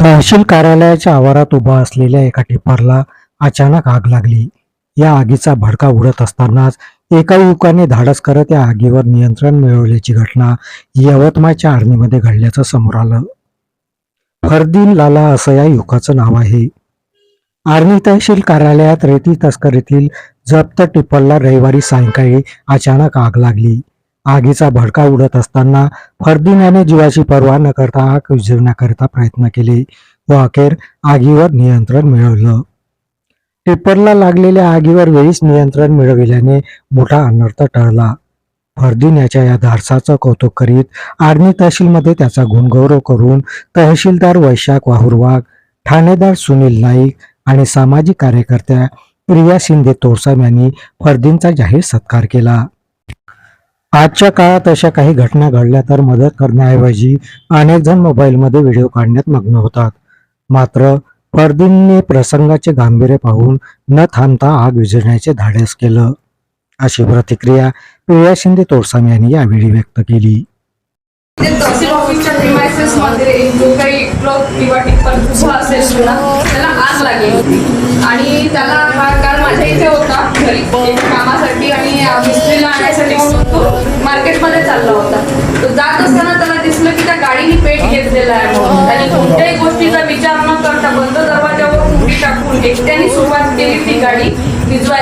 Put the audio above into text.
तहसील कार्यालयाच्या आवारात उभा असलेल्या एका टिप्परला अचानक आग लागली. या आगीचा भडका उडत असतानाच एका युवकाने धाडस करत या आगीवर नियंत्रण मिळवल्याची घटना यवतमाळच्या आर्मीमध्ये घडल्याचं समोर आलं. फरदीन लाला असं या युवकाचं नाव आहे. आर्मी तहसील कार्यालयात रेती तस्करीतील जप्त टिप्परला रविवारी सायंकाळी अचानक आग लागली. आगीचा भडका उडत असताना फर्दिनाने जीवाची पर्वा न करता आग विझवण्याकरिता प्रयत्न केले व अखेर आगीवर नियंत्रण मिळवलं. टिप्परला लागलेल्या आगीवर वेळीच नियंत्रण मिळविल्याने मोठा अनर्थ टळला. फर्दीन याच्या या धाडसाचं कौतुक करीत आर्मी तहसीलमध्ये त्याचा गुणगौरव करून तहसीलदार वैशाख वाहुरवाग ठाणेदार सुनील नाईक आणि सामाजिक कार्यकर्त्या प्रिया शिंदे तोरसाम यांनी फर्दीनचा जाहीर सत्कार केला. आजच्या काळात अशा काही घटना घडल्या तर मदत करण्याऐवजी अनेक जण मोबाईलमध्ये व्हिडिओ काढण्यात मग्न होतात. मात्र फरदीनने प्रसंगाचे गांभीर्य पाहून न थांबता आग विझण्याचे धाडस केलं. अशी प्रतिक्रिया प्रिया शिंदे तोरसाम यांनी यावेळी व्यक्त केली. तहसील ऑफिसच्या प्रिमायसेस मध्ये जो काही ट्रक किंवा टिप्पर उभा असेल ना त्याला आग लागली होती. आणि त्याला हा काल माझ्या इथे होता घरी. कामासाठी मिस्त्रीला आणण्यासाठी म्हणून तो मार्केटमध्ये चालला होता. तो जात असताना त्याला दिसलं की त्या गाडीने पेट घेतलेला आहे म्हणून. त्याने कोणत्याही गोष्टीचा विचार न करता बंद दरवाजावर उडी टाकून एकट्याने सुरुवात केली ती गाडी. विजवायला